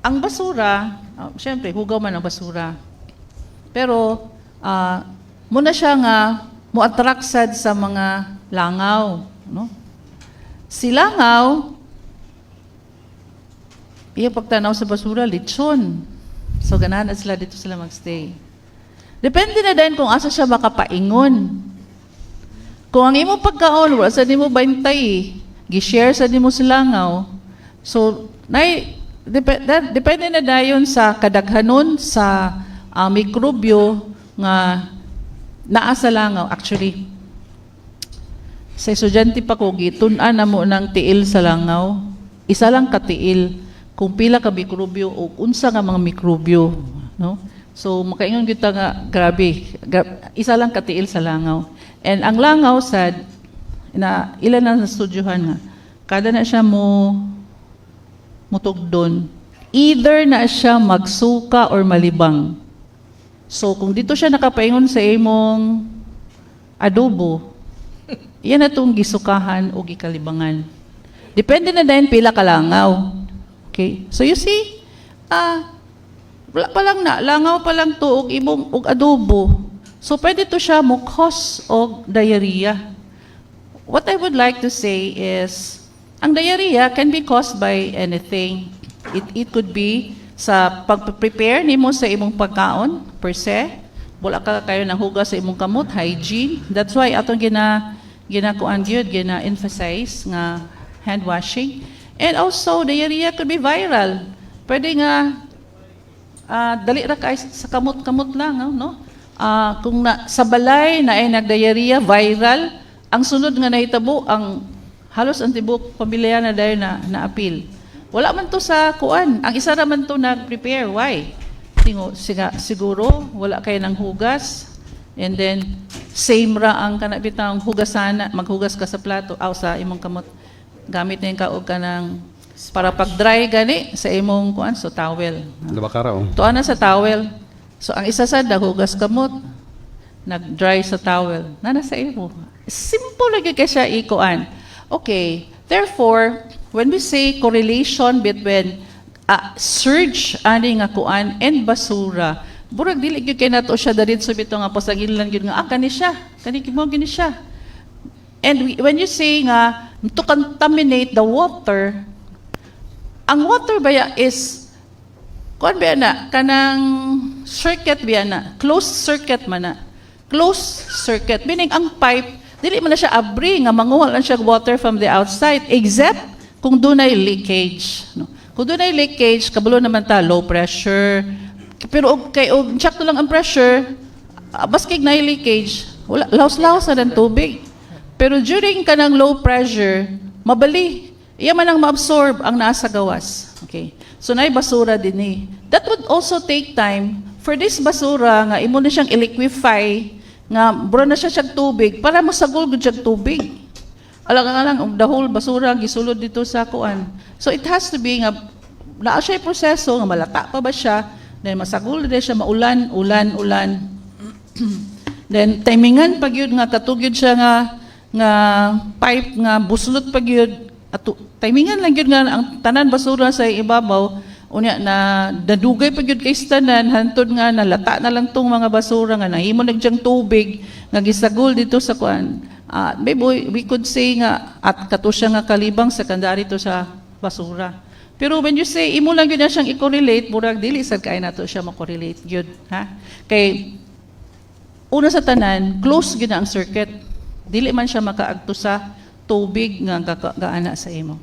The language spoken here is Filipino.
ang basura, uh, syempre, hugaw man ang basura. Pero, ah, muna siya nga, mo-attract sad sa mga langaw. No? Si langaw, iya pagtanaw sa basura, lechon. So, ganahan na sila dito sila magstay. Depende na din kung asa siya makapaingon. Kung ang imo pagkaon, wala sa nimo bantay, gi-share sa nimo sa langaw. So, nay, dep- that- depende na dayon sa kadaghanon sa ah, mikrobyo nga naa sa langaw. Actually, sa estudyante pa ko, gitun-an na mo tiil sa langaw. Isa lang ka tiil kung pila ka mikrobyo o unsa nga mga mikrobyo. No? So, makaingon kita nga, grabe, gra- isa lang ka tiil sa langaw. And ang langaw, sad, na ilan na studyohan nga, kada na siya mo mutugdon, either na siya magsuka or malibang. So, kung dito siya nakapaingon sa imong adobo, yan na itong gisukahan o gikalibangan. Depende na din pila kalangaw. Okay? So you see, ah, wala pa lang na, langaw pa lang to og imong og adobo. So pwede to siya mo cause og diarrhea. What I would like to say is, ang diarrhea can be caused by anything. It, it could be sa pag-prepare nimo sa imong pagkaon per se. Wala ka kayo ng hugas sa imong kamot, hygiene. That's why atong gina ginakuan gyud gina-emphasize nga hand washing. And also diarrhea could be viral. Pwede nga ah, dali ra kay sa kamot-kamot lang, no? Ah, kung na, sa balay na ay nagdiarrhea, viral, ang sunod nga nahitabo, ang halos ang tibok pamilya na dahil na naapil. Wala man to sa kuan. Ang isa naman to nag-prepare. Why? Tingo, siga, siguro, wala kayo ng hugas. And then, same ra ang kanabitang hugasana, maghugas ka sa plato, aw sa imong kamot. Gamit na yung kaog ka ng, para pag-dry gani, sa imong kuan, so towel. Diba ka raw? Tuan na sa towel. So ang isa sa nahugas kamot, nag-dry sa towel, na nasa imo. Simple lagi ka siya ikuan. Okay, therefore, when we say correlation between uh, surge ani nga kuan and basura, burag dili gyud kay nato siya dalit sa bito nga pasagilan gyud nga ah kani siya, kani kimo gini siya. And we- when you say nga to contaminate the water, ang water baya is kuan ba na kanang circuit ba na? Closed circuit man na. Closed circuit meaning ang pipe dili man na siya abri nga manguha lang siya water from the outside except kung dunay leakage no? Kung dunay leakage kabalo naman ta low pressure. Pero og kay og check to lang ang pressure baskig na leakage wala laos-laos na ng tubig. Pero during kanang low pressure mabali iya man ang maabsorb ang nasa gawas okay? So na basura din eh. That would also take time for this basura nga imo na siyang i-liquefy nga bro na siya siyang tubig para masagol gud siyang tubig. Alang alang ang the whole basura gisulod dito sa kuan. So it has to be nga naa siya proseso nga malata pa ba siya then masagol din siya maulan ulan ulan Then timingan pag yun nga katugyod siya nga nga pipe nga buslot pag yun at timingan lang yun nga ang tanan basura sa ibabaw unya na dadugay pag yun kay tanan hantod nga nalata na lang tong mga basura nga nahimo nagjang tubig nga gisagol dito sa kuan. Ah, maybe we- could say nga at kato siya nga kalibang secondary to sa basura. Pero when you say imo lang yun na siyang i-correlate, murag dili sad kay nato siya makorelate gyud, ha? Kay Una sa tanan, close gyud ang circuit. Dili man siya makaagto sa tubig nga ga- gaana sa imo.